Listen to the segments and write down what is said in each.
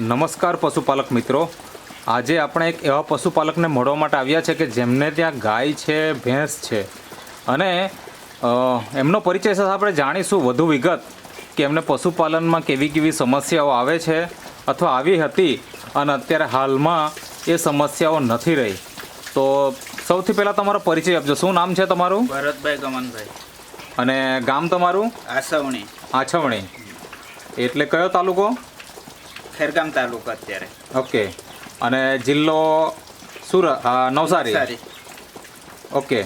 નમસ્કાર પશુપાલક મિત્રો. આજે આપણે એક એવા પશુપાલકને મળવા માટે આવ્યા છે કે જેમને ત્યાં ગાય છે ભેંસ છે. અને એમનો પરિચય સાથે આપણે જાણીશું વધુ વિગત કે એમને પશુપાલનમાં કેવી કેવી સમસ્યાઓ આવે છે અથવા આવી હતી અને અત્યારે હાલમાં એ સમસ્યાઓ નથી રહી. તો સૌથી પહેલાં તમારો પરિચય આપજો. શું નામ છે તમારું? ભરતભાઈ ગમનભાઈ અને ગામ તમારું? આસવણી આછવણી. એટલે કયો તાલુકો? ખેરગામ તાલુકો અત્યારે. ઓકે. અને જિલ્લો સુરત નવસારી? ઓકે.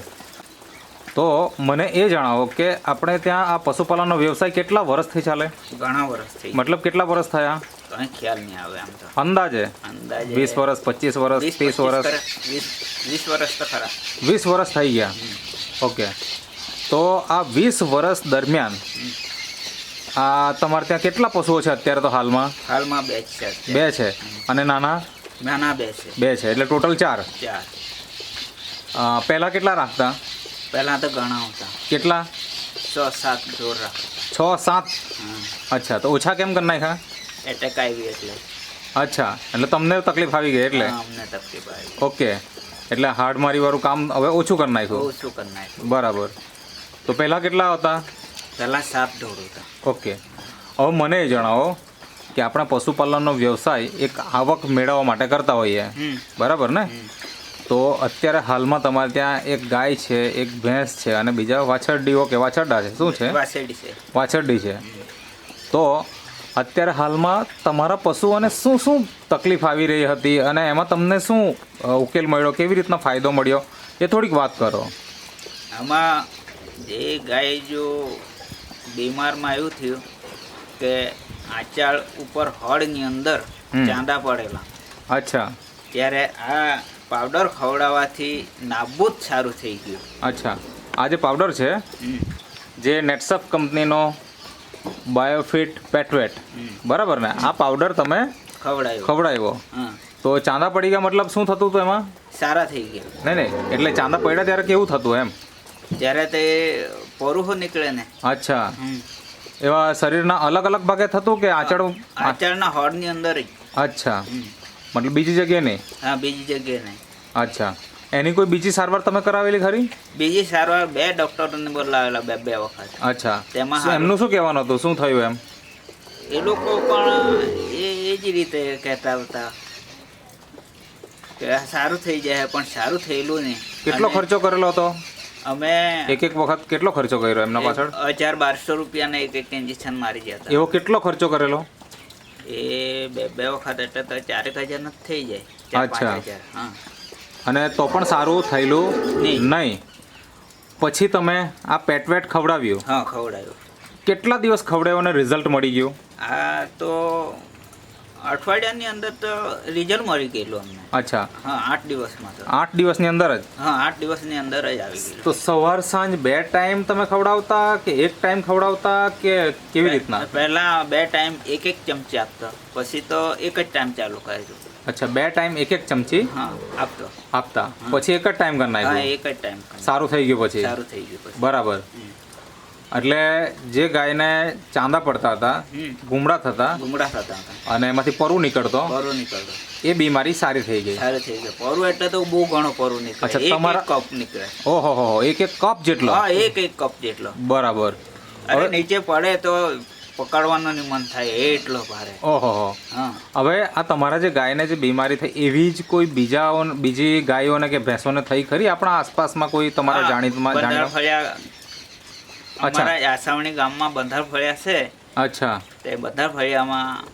તો મને એ જણાવો કે આપણે ત્યાં આ પશુપાલનનો વ્યવસાય કેટલા વર્ષથી ચાલે? ઘણા વર્ષથી. મતલબ કેટલા વર્ષ થયા? કઈ ખ્યાલ નહીં આવે આમ તો. અંદાજે? અંદાજે વીસ વર્ષ પચીસ વર્ષ ત્રીસ વર્ષ? વર્ષ, વીસ વીસ વર્ષ તો ખરા. વીસ વર્ષ થઈ ગયા. ઓકે. તો આ વીસ વર્ષ દરમિયાન આ તમારે ત્યાં કેટલા પશુઓ છે અત્યારે તો હાલમાં? હાલમાં બે છે બે છે. અને નાના? નાના બે છે. બે છે. એટલે ટોટલ ચાર? ચાર. પહેલાં કેટલા રાખતા? પહેલા તો ઘણા હતા. કેટલા? છ સાત ઢોર રાખ છ સાત? અચ્છા તો ઓછા કેમ કરી નાખ્યા? એટેક આવી એટલે. અચ્છા એટલે તમને તકલીફ આવી ગઈ એટલે? અમને તકલીફ આવી. ઓકે. એટલે હાડમારી વાળું કામ હવે ઓછું કરી નાખ્યું? ઓછું કરી નાખ્યું. બરાબર. તો પહેલાં કેટલા હતા? પહેલા સાપ દોડતા ઓકે. હવે મને એ જણાવો કે આપણા પશુપાલનનો વ્યવસાય એક આવક મેળવવા માટે કરતા હોઈએ. બરાબર ને? તો અત્યારે હાલમાં તમારે ત્યાં એક ગાય છે એક ભેંસ છે અને બીજા વાછરડીઓ કે વાછરડા છે. શું છે? વાછરડી છે. તો અત્યારે હાલમાં તમારા પશુઓને શું શું તકલીફ આવી રહી હતી અને એમાં તમને શું ઉકેલ મળ્યો? કેવી રીતના ફાયદો મળ્યો? એ થોડીક વાત કરો. આમાં જે ગાય જો બીમારમાં એવું થયું કે આચાળ ઉપર હળની અંદર ચાંદા પડેલા. અચ્છા. ત્યારે આ પાવડર ખવડાવવાથી નાબૂદ સારું થઈ ગયું. અચ્છા. આ જે પાવડર છે જે નેટસફ કંપનીનો બાયોફિટ પેટવેટ. બરાબર ને? આ પાવડર તમે ખવડાવ્યો ખવડાવ્યો તો ચાંદા પડી ગયા મતલબ શું થતું હતું એમાં? સારા થઈ ગયા. નહીં નહીં. એટલે ચાંદા પડ્યા ત્યારે કેવું થતું એમ? જ્યારે તે પરુહો નીકળે ને. અચ્છા. એવા શરીરના અલગ અલગ ભાગે થતું કે આચળ આચાળના હળની અંદર જ. અચ્છા. મતલબ બીજી જગ્યાએ નહીં? હા બીજી જગ્યાએ નહીં. અચ્છા. એની કોઈ બીજી સારવાર તમે કરાવેલી ખરી? બીજી સારવાર બે ડોક્ટરોને બોલાવેલા બે બે વખત. અચ્છા. તેમાં એમનું શું કહેવાનું હતું? શું થયું એમ? એ લોકો પણ એ એ જ રીતે કહેતા હતા. કે સારું થઈ જાય પણ સારું થયેલું નહીં. કેટલો ખર્ચો કરેલો હતો? અમે એક એક વખત કેટલો ખર્ચો કર્યો એમના પાછળ? હજાર બારસો રૂપિયાના એક એક ઇન્જેક્શન મારી જતા એવો કેટલો ખર્ચો કરેલો? એ બે બે વખત એટલે તો ચારેક હજાર નથી થઈ જાય. અચ્છા. અને તો પણ સારું થયેલું? નહીં. નહીં. પછી તમે આ પેટવેટ ખવડાવ્યું? હા ખવડાવ્યું. કેટલા દિવસ ખવડાવ્યો અને રિઝલ્ટ મળી ગયું? આ તો અઠવાડિયાની અંદર તો રિઝલ્ટ મળી ગયેલું અમને. અચ્છા. હા આઠ દિવસમાં તો. આઠ દિવસની અંદર જ? હા આઠ દિવસની અંદર જ આવી ગયેલું. તો સવાર સાંજ બે ટાઈમ તમે ખવડાવતા કે એક ટાઈમ ખવડાવતા કે કેવી રીતના? પહેલા બે ટાઈમ એક એક ચમચી આપતા. પછી તો એક જ ટાઈમ ચાલુ કર્યું. અચ્છા બે ટાઈમ એક એક ચમચી હા આપતો. આપતા. પછી એક જ ટાઈમ કરી નાખ્યું? એક જ ટાઈમ સારું થઈ ગયું પછી? સારું થઈ ગયું પછી. બરાબર. એટલે જે ગાયને ચાંદા પડતા હતા ગુમડા થતા ગુમડા થતા અને એમાંથી પરુ નીકળતો પરુ નીકળતો. એ બીમારી સારી થઈ ગઈ. સારી થઈ ગઈ. પરુ એટલે તો બહુ ઘણો પરુ નીકળે. અચ્છા, તમારા- કપ નીકળે. ઓહો હો હો એક એક કપ જેટલો? હા એક એક કપ જેટલો. બરાબર. અરે હવે- નીચે પડે તો પકડવાનું મન થાય એટલો ભારે. ઓહો હો. હવે આ તમારા જે ગાયને જે બીમારી થઈ એવી જ કોઈ બીજા બીજી ગાયોને કે ભેંસોને થઈ ખરી? આપણા આસપાસમાં કોઈ તમારા જાણીતમાં જાણીતા. અમારા આસાવણી ગામમાં બંધાર ફળિયા છે. અચ્છા. તે બંધાર ફળિયામાં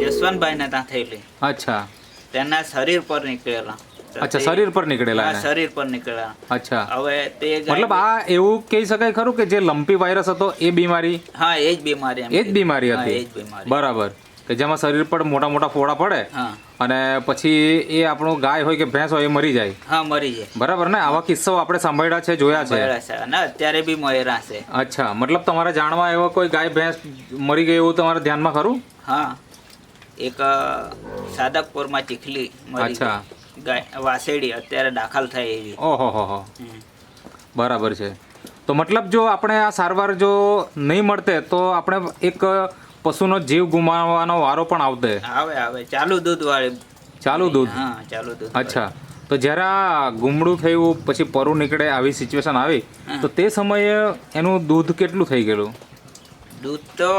જસવંતભાઈને ત્યાં થયેલી. અચ્છા. તેના શરીર પર નીકળેલા. અચ્છા શરીર પર નીકળેલા શરીર પર નીકળેલા. અચ્છા. હવે તે મતલબ આ એવું કહી શકાય ખરું કે જે લંપી વાયરસ હતો એ બીમારી? હા એ જ બીમારી એ જ બીમારી હતી. બરાબર. કે જેમાં શરીર પર મોટા મોટા ફોડા પડે હા. અને પછી એ આપણું ગાય હોય કે ભેંસ હોય એ મરી જાય. હા મરી જાય. બરાબર ને? આવા કિસ્સાઓ આપણે સાંભળ્યા છે જોયા છે. અને અત્યારે બી મરેલા છે. અચ્છા મતલબ તમારે જાણવા એવો કોઈ ગાય ભેંસ મરી ગઈ એવું તમારા ધ્યાનમાં ખરું? હા. એક સાદકપુરમાં ચીખલી અચ્છા. ગાય વાસેડી અત્યારે દાખલ થાય એવી. ઓહો હો હો. બરાબર છે. તો મતલબ જો આપણે આ સારવાર જો નહીં મળતે તો આપણે એક પશુનો જીવ ગુમાવવાનો વારો પણ આવતો આવે આવે. ચાલુ દૂધ વાળી ચાલુ દૂધ? હા ચાલુ દૂધ અચ્છા. તો જ્યારે આ ગુમડું થયું પછી પરું નીકળે આવી સિચ્યુએશન આવી તો તે સમયે એનું દૂધ કેટલું થઈ ગયેલું? દૂધ તો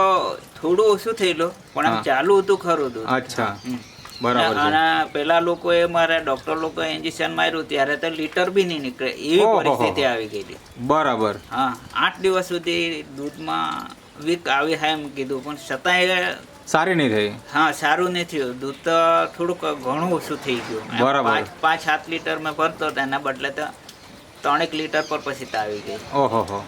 થોડું ઓછું થયેલું પણ આમ ચાલુ હતું ખરું દૂધ. અચ્છા. બરાબર અને પેલા લોકોએ મારા ડોક્ટર લોકોએ ઇન્જેક્શન માર્યું ત્યારે તો લીટર બી નહીં નીકળે. એવી પરિસ્થિતિ આવી ગઈ બરાબર. હા આઠ દિવસ સુધી દૂધમાં વીક આવી હા એમ કીધું પણ છતાંય સારી નહીં થઈ? હા સારું નહીં થયું. દૂધ તો થોડુંક ઘણું ઓછું થઈ ગયું. બરાબર. પાંચ પાંચ સાત લીટર મેં ભરતો હતો એના બદલે તો ત્રણેક લીટર પર પછી આવી ગઈ. ઓહો હો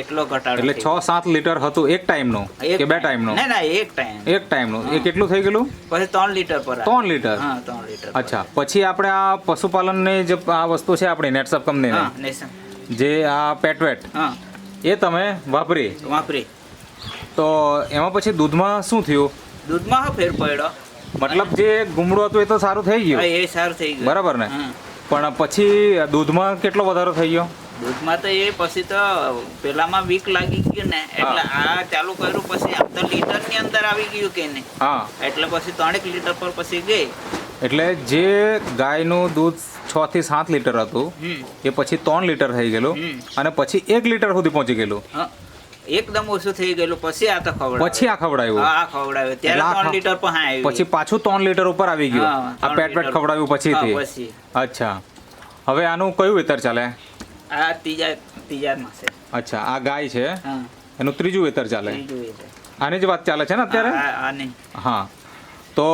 એટલો ઘટાડો એટલે છ સાત લીટર હતું એક ટાઈમનું કે બે ટાઈમ. ટાઈમનું? ના ના એક ટાઈમ. એક ટાઈમનું. એ કેટલું થઈ ગયેલું? પછી ત્રણ લીટર પર ત્રણ લીટર? હા ત્રણ લીટર અચ્છા. પછી આપણે આ પશુપાલનની જે આ વસ્તુ છે આપણી નેટસપ કંપનીની જે આ પેટવેટ હા. એ તમે વાપરી? વાપરી. તો એમાં પછી દૂધમાં શું થયું? દૂધમાં હા ફેર પડ્યો? મતલબ જે ગુમડું હતું એ તો સારું થઈ ગયું? એ સારું થઈ ગયું. બરાબર ને? પણ પછી દૂધમાં કેટલો વધારો થઈ ગયો? દૂધમાં તો એ પછી તો પેલામાં વીક લાગી ગયું ને એટલે આ ચાલુ કર્યું પછી આમ તો લીટરની અંદર આવી ગયું કે નહીં? હા. એટલે પછી ત્રણેક લીટર પર પછી ગઈ. એટલે જે ગાયનું દૂધ છ થી સાત લીટર હતું એ પછી ત્રણ લીટર થઈ ગયેલું અને પછી એક લીટર સુધી પહોંચી ગયેલું. એકદમ ઓછું થઈ ગયેલું. પછી આ તો ખવડાવ્યું. પછી આ ખવડાવ્યું. હા આ ખવડાવ્યું. ત્યારે ત્રણ લીટર પણ હા પછી પાછું ત્રણ લીટર ઉપર આવી ગયું. આ પેટ પેટ ખવડાવ્યું પછી અચ્છા. હવે આનું કયું વેતર ચાલે? આ ત્રીજા ત્રીજા માસે અચ્છા આ ગાય છે. એનું ત્રીજું વેતર ચાલે. આની જ વાત ચાલે છે ને અત્યારે? હા તો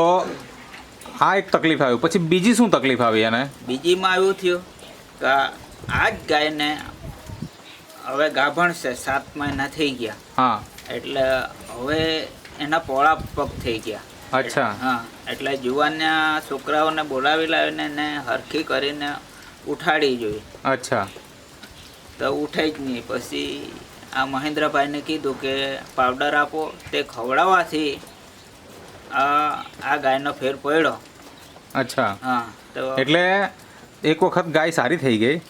આ એક તકલીફ આવી. પછી બીજી શું તકલીફ આવી એને? બીજીમાં એવું થયું કે આ જ ગાયને હવે ગાભણ છે સાત મહિના થઈ ગયા. હા. એટલે હવે એના પોળા પગ થઈ ગયા. અચ્છા. હા એટલે જુવાનના છોકરાઓને બોલાવી લાવીને એને હરખી કરીને ઉઠાડી જોઈએ. અચ્છા. તો ઉઠે જ નહીં. પછી આ મહેન્દ્રભાઈને કીધું કે પાવડર આપો તે ખવડાવવાથી આ આ ગાયનો ફેર પડ્યો. અચ્છા. હા તો એટલે એક વખત ગાય સારી થઈ ગઈ.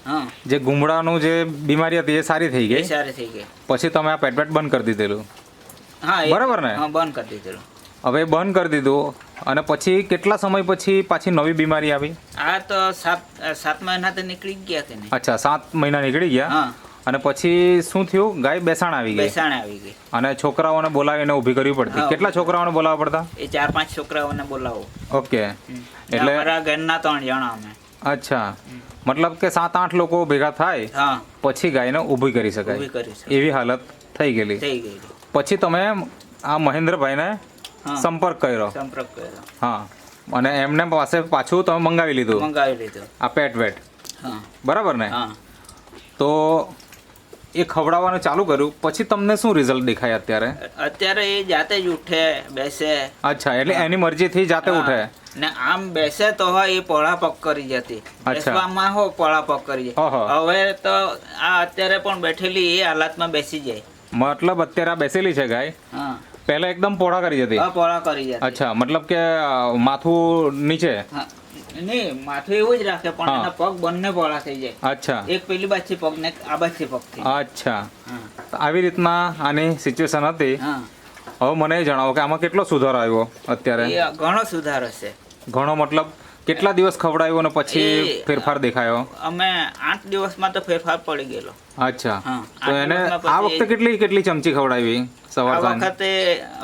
જે ગુમડાનું જે બીમારી હતી એ સારી થઈ ગઈ. સારી થઈ ગઈ. પછી તમે આ પેટપેટ બંધ કરી દીધેલું. હા બરાબર ને? બંધ કરી દીધેલું. હવે બંધ કરી દીધું અને પછી કેટલા સમય પછી પાછી નવી બીમારી આવી? આ તો સાત સાત મહિના તો નીકળી ગયા કે નહીં અચ્છા સાત મહિના નીકળી ગયા? અને પછી શું થયું? ગાય બેસાણ આવી ગઈ. બેસાણ આવી ગઈ. અને છોકરાઓને બોલાવીને ઊભી કરવી પડતી. કેટલા છોકરાઓને બોલાવવા પડતા? એ ચાર પાંચ છોકરાઓને બોલાવો. ઓકે. એટલે મારા ઘરના ત્રણ જણા અમે. અચ્છા. મતલબ કે સાત આઠ લોકો ભેગા થાય પછી ગાયને ઊભી કરી શકાય. એવી હાલત થઈ ગયેલી. પછી તમે આ મહેન્દ્રભાઈને સંપર્ક કર્યો. સંપર્ક કર્યો. હા. અને એમને પાસે પાછું તમે મંગાવી લીધું. મંગાવી લીધું. આ પેટ વેટ હા. બરાબર ને? હા. તો એ ખવડાવવાનું ચાલુ કર્યું. પછી તમને શું રિઝલ્ટ દેખાય અત્યારે? અત્યારે એ જાતે જ ઉઠે બેસે. અચ્છા એટલે એની મરજીથી જાતે ઉઠે? ને આમ બેસે તો હોય એ પોળા પગ કરી જતી. બેસવામાં હો પોળા પગ કરી જાય. હવે તો આ અત્યારે પણ બેઠેલી એ હાલતમાં બેસી જાય. મતલબ અત્યારે આ બેસેલી છે ગાય? પહેલા એકદમ પોળા કરી જતી? પોળા કરી જતી. અચ્છા મતલબ કે માથું નીચે? નહીં માથું એવું જ રાખે પણ એના પગ બંને પોળા થઈ જાય. અચ્છા. એક પેલી બાજુ પગ ને આ બાજુ પગ અચ્છા. આવી રીતના આની સિચ્યુએશન હતી. હવે મને જણાવો કે આમાં કેટલો સુધારો આવ્યો અત્યારે? ઘણો સુધારો છે ઘણો મતલબ? કેટલા દિવસ ખવડાવ્યો અને પછી ફેરફાર દેખાયો? અમે આઠ દિવસમાં તો ફેરફાર પડી ગયેલો. અચ્છા. હા. તો એને આ વખતે કેટલી કેટલી ચમચી ખવડાવી સવાર આ સાંજ? વખતે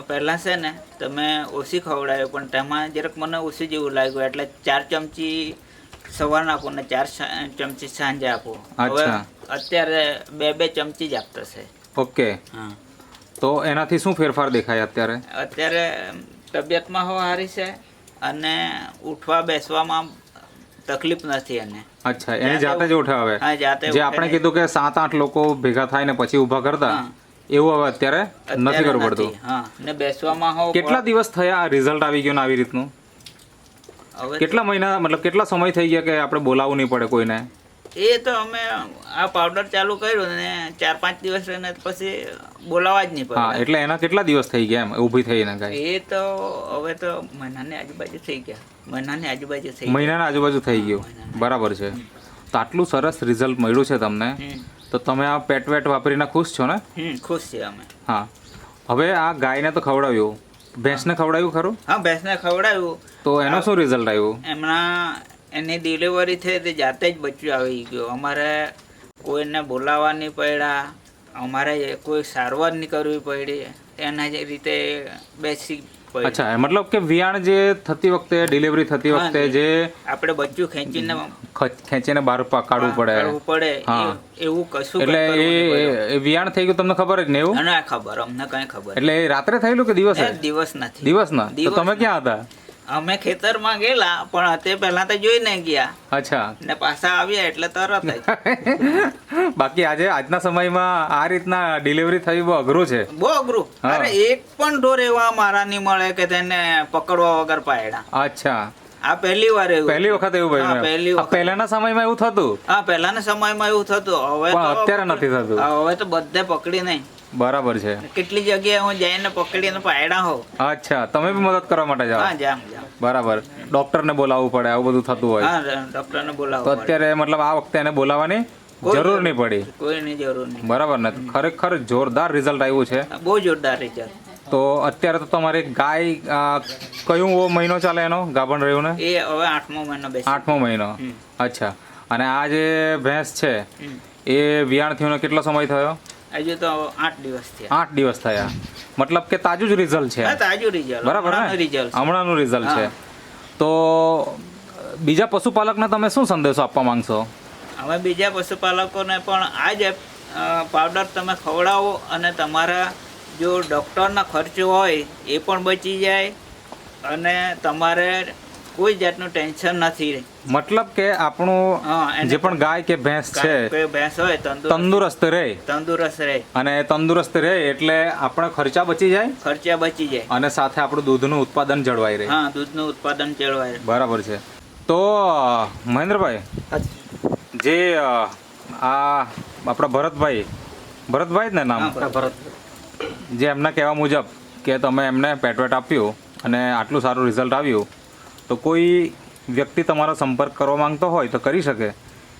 પહેલા છે ને તમે ઓછી ખવડાવ્યો પણ તેમાં જરાક મને ઓછી જેવું લાગ્યું એટલે ચાર ચમચી સવારના આપો ને ચાર ચમચી સાંજે આપો. હવે અત્યારે બે બે ચમચી જ આપતા છે. ઓકે. તો એનાથી શું ફેરફાર દેખાય અત્યારે? અત્યારે તબિયતમાં હવે સારી છે અને ઉઠવા બેસવામાં તકલીફ નથી એને. અચ્છા એની જાતે જ ઉઠે હવે હા જાતે જે આપણે કીધું કે સાત આઠ લોકો ભેગા થાય ને પછી ઊભા કરતા એવું હવે અત્યારે નથી કરવું પડતું. હા. ને બેસવામાં હો કેટલા દિવસ થયા આ રિઝલ્ટ આવી ગયું ને આવી રીતનું? કેટલા મહિના મતલબ કેટલા સમય થઈ ગયા કે આપણે બોલાવવું નહીં પડે કોઈને? એ તો અમે આ પાવડર ચાલુ કર્યું ને ચાર પાંચ દિવસ રહીને પછી બોલાવા જ નહીં હા પડે એટલે એના કેટલા દિવસ થઈ ગયા એમ? ઊભી થઈને ગાય? એ તો હવે તો મહિનાની આજુબાજુ થઈ ગયા. મહિનાની આજુબાજુ થઈ મહિનાની મહિનાના આજુબાજુ થઈ ગયું. બરાબર છે. તો આટલું સરસ રિઝલ્ટ મળ્યું છે તમને. તો તમે આ પેટ વેટ વાપરીને ખુશ છો ને? ખુશ છે અમે. હા. હવે આ ગાયને તો ખવડાવ્યું. ભેંસને ખવડાવ્યું ખરું? હા ભેંસને ખવડાવ્યું. તો એનો શું રિઝલ્ટ આવ્યું? એમના એની ડિલિવરી થઈ તે જાતે જ બચ્યું આવી ગયું. અમારે કોઈને બોલાવવા નહીં પડ્યા અમારે કોઈ સારવાર નહીં કરવી પડી એના જે રીતે બેસી અચ્છા મતલબ કે વિયાણ જે થતી વખતે ડિલિવરી થતી વખતે જે આપણે બચ્ચું ખેંચીને ખેંચીને બહાર કાઢવું પડે. પડે. એવું કશું એટલે એ વિયાણ થઈ ગયું તમને ખબર જ ને એવું? ના ખબર અમને કઈ ખબર એટલે રાત્રે થયેલું કે દિવસ? દિવસ નથી. દિવસના? તો દિવસના. તમે ક્યાં હતા? અમે ખેતરમાં ગયેલા પણ તે પહેલા તો જોઈને ગયા. અચ્છા. ને પાછા આવ્યા એટલે તરત જ. બાકી આજે આજના સમયમાં આ રીતના ડિલિવરી થવી બહુ અઘરું છે. બહુ અઘરું. અરે એક પણ ઢોર એવા મારા નહીં મળે કે તેને પકડવા વગર પાયડા અચ્છા. આ પહેલી વાર એવું. પહેલી વખત એવું ભાઈ પહેલી વખત. પહેલાના સમયમાં એવું થતું? હા પહેલાના સમયમાં એવું થતું. હવે તો અત્યારે નથી થતું. હવે તો બધે પકડી નહીં. બરાબર છે. કેટલી જગ્યાએ હું જઈને પકડીને પાડ્યા હો અચ્છા તમે બી મદદ કરવા માટે જાઓ? હા જામ જામ. બરાબર. ડોક્ટરને બોલાવવું પડે આવું બધું થતું હોય. હા ડોક્ટરને તો બોલાવો પડે. અત્યારે મતલબ આ વખતે એને બોલાવવાની જરૂર નહીં પડી. કોઈની જરૂર નહીં. બરાબર ને? ખરેખર જોરદાર રિઝલ્ટ આવ્યું છે. બહુ જોરદાર રિઝલ્ટ તો અત્યારે તો તમારે ગાય કયું મહિનો ચાલે એનો? ગાભણ રહ્યું ને એ હવે આઠમો મહિનો બેસી. આઠમો મહિનો. અચ્છા. અને આ જે ભેંસ છે એ વિયાણ થયોનો કેટલો સમય થયો? હજુ તો આઠ દિવસ થયા. આઠ દિવસ થયા. મતલબ કે તાજું જ રિઝલ્ટ છે. તાજું રિઝલ્ટ બરાબર ને? રિઝલ્ટ હમણાંનું રિઝલ્ટ છે. તો બીજા પશુપાલકને તમે શું સંદેશો આપવા માંગશો? હવે બીજા પશુપાલકોને પણ આ જ પાવડર તમે ખવડાવો અને તમારા જો ડૉક્ટરનો ખર્ચો હોય એ પણ બચી જાય અને તમારે કોઈ જાતનું ટેન્શન નથી મતલબ કે આપણું જે પણ ગાય કે ભેંસ છે ભેંસ હોય તંદુરસ્ત. રહે. તંદુરસ્ત રહે. અને તંદુરસ્ત રહે એટલે આપણે ખર્ચા બચી જાય? ખર્ચા બચી જાય. અને સાથે આપણું દૂધનું ઉત્પાદન જળવાઈ રહે. હા દૂધનું ઉત્પાદન જળવાય બરાબર છે. તો મહેન્દ્રભાઈ જે આ આપણા ભરતભાઈ ભરતભાઈ જ ને નામ? ભરત. જે એમના કહેવા મુજબ કે તમે એમને પેટવેટ આપ્યું અને આટલું સારું રિઝલ્ટ આવ્યું તો કોઈ વ્યક્તિ તમારો સંપર્ક કરવા માંગતો હોય તો કરી શકે.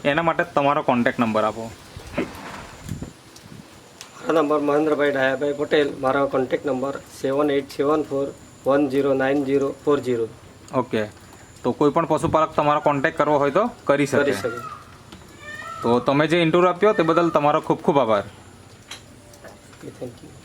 એના માટે તમારો કોન્ટેક્ટ નંબર આપો. મારા નંબર મહેન્દ્રભાઈ ડાયાભાઈ પટેલ મારો contact number seven eight seven four one zero nine zero four zero okay તો કોઈ પણ પશુપાલક તમારો કોન્ટેક્ટ કરવો હોય તો કરી શકે. કરી શકે. તો તમે જે ઇન્ટરવ્યુ આપ્યો તે બદલ તમારો ખૂબ ખૂબ આભાર. Thank you